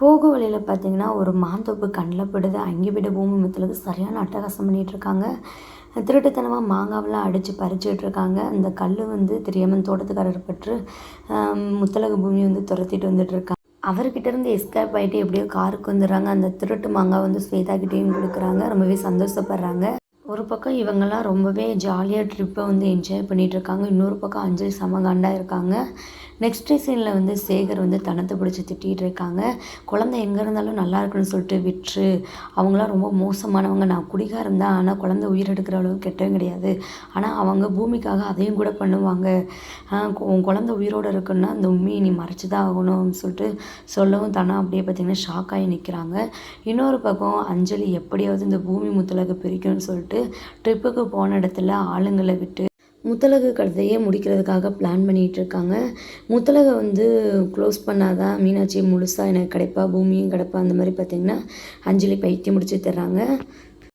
போக வழியில் பார்த்தீங்கன்னா ஒரு மாந்தோப்பு கண்ணில் படுது அங்கே விட பூமி முத்தலுக்கு சரியான அட்டகாசம் பண்ணிகிட்ருக்காங்க திருட்டுத்தனமாக மாங்காவெலாம் அடித்து பறிச்சுட்டு இருக்காங்க. அந்த கல் வந்து தெரியாமல் தோட்டத்துக்காரர் பற்று முத்தலகு பூமி வந்து துரத்திட்டு வந்துட்டு இருக்காங்க. அவர்கிட்ட இருந்து எஸ்கேப் ஆகிட்டு எப்படியோ காருக்கு வந்துடுறாங்க. அந்த திருட்டு மாங்காய் வந்து ஸ்வேதா கிட்டேயும் கொடுக்குறாங்க. ரொம்பவே சந்தோஷப்படுறாங்க. ஒரு பக்கம் இவங்கெல்லாம் ரொம்பவே ஜாலியாக ட்ரிப்பை வந்து என்ஜாய் பண்ணிகிட்டு இருக்காங்க. இன்னொரு பக்கம் அஞ்சலி சமகாண்டாக இருக்காங்க. நெக்ஸ்ட் சீனில் வந்து சேகர் வந்து தனத்தை பிடிச்சி திட்டிகிட்டு இருக்காங்க. குழந்தை எங்கே இருந்தாலும் நல்லா இருக்குன்னு சொல்லிட்டு விட்டுரு. அவங்களாம் ரொம்ப மோசமானவங்க. நான் குடிகாரம் தான். ஆனால் குழந்தை உயிரெடுக்கிற அளவுக்கு கெட்டவும் கிடையாது. ஆனால் அவங்க பூமிக்காக அதையும் கூட பண்ணுவாங்க. உன் குழந்தை உயிரோடு இருக்குன்னா அந்த உண்மையை நீ மறைச்சி தான் ஆகணும்னு சொல்லிட்டு சொல்லவும் தானே அப்படியே பார்த்தீங்கன்னா ஷாக் ஆகி நிற்கிறாங்க இன்னொரு பக்கம் அஞ்சலி எப்படியாவது இந்த பூமி முத்தலகு பிரிக்கணும்னு சொல்லிட்டு ட்ரிப்புக்கு போன இடத்துல ஆளுங்களை விட்டு முத்தலகு கதையை முடிக்கிறதுக்காக பிளான் பண்ணிகிட்டு இருக்காங்க முத்தலகை வந்து க்ளோஸ் பண்ணாதான் மீனாட்சி முழுசாக எனக்கு கிடைப்பா பூமியும் கிடைப்பா அந்த மாதிரி பார்த்திங்கன்னா அஞ்சலி பைத்தியம் முடிச்சு தர்றாங்க.